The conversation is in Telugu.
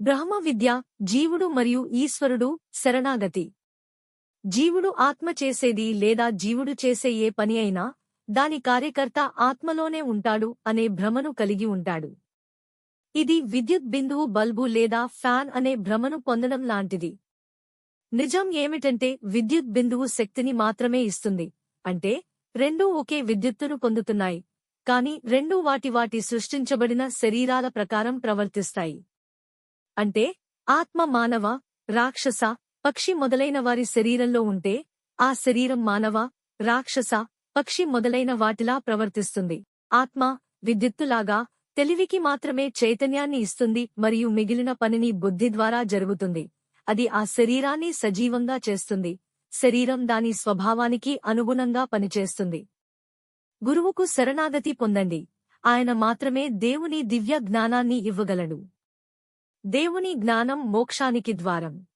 బ్రహ్మ విద్య జీవుడు మరియు ఈశ్వరుడు శరణాగతి. జీవుడు ఆత్మ చేసేది లేదా జీవుడు చేసే ఏ పని అయినా దాని కార్యకర్త ఆత్మలోనే ఉంటాడు అనే భ్రమను కలిగి ఉంటాడు. ఇది విద్యుత్ బిందువు బల్బు లేదా ఫ్యాన్ అనే భ్రమను పొందడం లాంటిది. నిజం ఏమిటంటే విద్యుత్ బిందువు శక్తిని మాత్రమే ఇస్తుంది. అంటే రెండూ ఒకే విద్యుత్తును పొందుతున్నాయి. కాని రెండూ వాటి వాటి సృష్టించబడిన శరీరాల ప్రకారం ప్రవర్తిస్తాయి. అంటే ఆత్మ మానవ రాక్షస పక్షి మొదలైన వారి శరీరంలో ఉంటే ఆ శరీరం మానవ రాక్షస పక్షి మొదలైన వాటిలా ప్రవర్తిస్తుంది. ఆత్మ విద్యుత్తులాగా తెలివికి మాత్రమే చైతన్యాన్ని ఇస్తుంది మరియు మిగిలిన పనిని బుద్ధి ద్వారా జరుగుతుంది. అది ఆ శరీరాన్ని సజీవంగా చేస్తుంది. శరీరం దాని స్వభావానికి అనుగుణంగా పనిచేస్తుంది. గురువుకు శరణాగతి పొందండి. ఆయన మాత్రమే దేవుని దివ్య జ్ఞానాన్ని ఇవ్వగలడు. దేవుని జ్ఞానం మోక్షానికి ద్వారం.